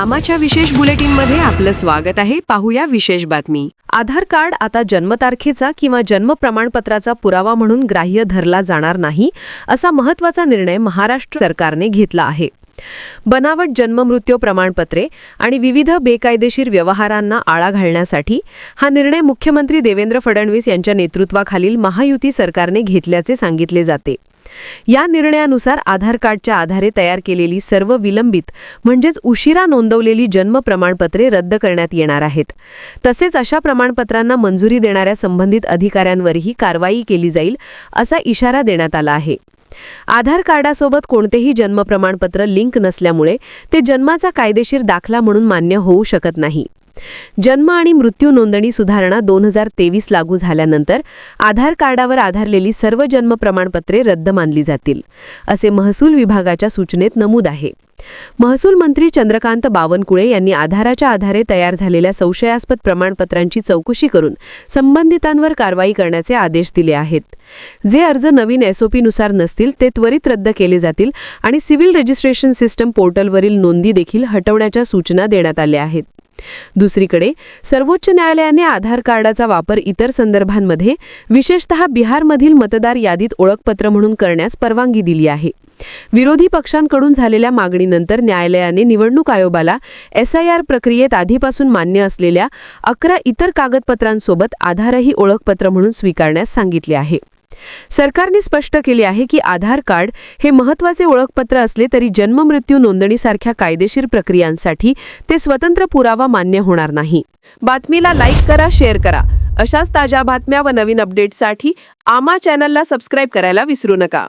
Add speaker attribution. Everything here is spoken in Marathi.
Speaker 1: आमाच्या विशेष बुलेटिनमध्ये आपलं स्वागत आहे. पाहूया विशेष बातमी. आधार कार्ड आता जन्मतारखेचा किंवा जन्म प्रमाणपत्राचा पुरावा म्हणून ग्राह्य धरला जाणार नाही असा महत्त्वाचा निर्णय महाराष्ट्र सरकारने घेतला आहे. बनावट जन्ममृत्यू प्रमाणपत्रे आणि विविध बेकायदेशीर व्यवहारांना आळा घालण्यासाठी हा निर्णय मुख्यमंत्री देवेंद्र फडणवीस यांच्या नेतृत्वाखालील महायुती सरकारने घेतल्याचे सांगितले जाते. या निर्णयानुसार आधार कार्डच्या आधारे तयार केलेली सर्व विलंबित म्हणजेच उशिरा नोंदवलेली जन्म प्रमाणपत्रे रद्द करण्यात येणार आहेत. तसेच अशा प्रमाणपत्रांना मंजुरी देणाऱ्या संबंधित अधिकाऱ्यांवरही कारवाई केली जाईल असा इशारा देण्यात आला आहे. आधार कार्डासोबत कोणतेही जन्म प्रमाणपत्र लिंक नसल्यामुळे ते जन्माचा कायदेशीर दाखला म्हणून मान्य होऊ शकत नाही. जन्म आणि मृत्यू नोंदणी सुधारणा दोन हजार तेवीस लागू झाल्यानंतर आधार कार्डावर आधारलेली सर्व जन्म प्रमाणपत्रे रद्द मानली जातील असे महसूल विभागाच्या सूचनेत नमूद आहे. महसूल मंत्री चंद्रकांत बावनकुळे यांनी आधाराच्या आधारे तयार झालेल्या संशयास्पद प्रमाणपत्रांची चौकशी करून संबंधितांवर कारवाई करण्याचे आदेश दिले आहेत. जे अर्ज नवीन एसओपीनुसार नसतील ते त्वरित रद्द केले जातील आणि सिव्हिल रजिस्ट्रेशन सिस्टम पोर्टलवरील नोंदी देखील हटवण्याच्या सूचना देण्यात आल्या आहेत. दुसरीकडे सर्वोच्च न्यायालयाने आधार कार्डाचा वापर इतर संदर्भांमध्ये विशेषतः बिहारमधील मतदार यादीत ओळखपत्र म्हणून करण्यास परवानगी दिली आहे. विरोधी पक्षांकडून झालेल्या मागणीनंतर न्यायालयाने निवडणूक आयोगाला एसआयआर प्रक्रियेत आधीपासून मान्य असलेल्या अकरा इतर कागदपत्रांसोबत आधारही ओळखपत्र म्हणून स्वीकारण्यास सांगितले आहे. सरकारने स्पष्ट केले आहे की आधार कार्ड हे महत्त्वाचे ओळखपत्र असले तरी जन्ममृत्यू नोंदणीसारख्या कायदेशीर प्रक्रियांसाठी ते स्वतंत्र पुरावा मान्य होणार नाही. बातमीला लाईक करा शेअर करा. अशाच ताज्या बातम्या व नवीन अपडेट्ससाठी आमा चॅनलला सबस्क्राईब करायला विसरू नका.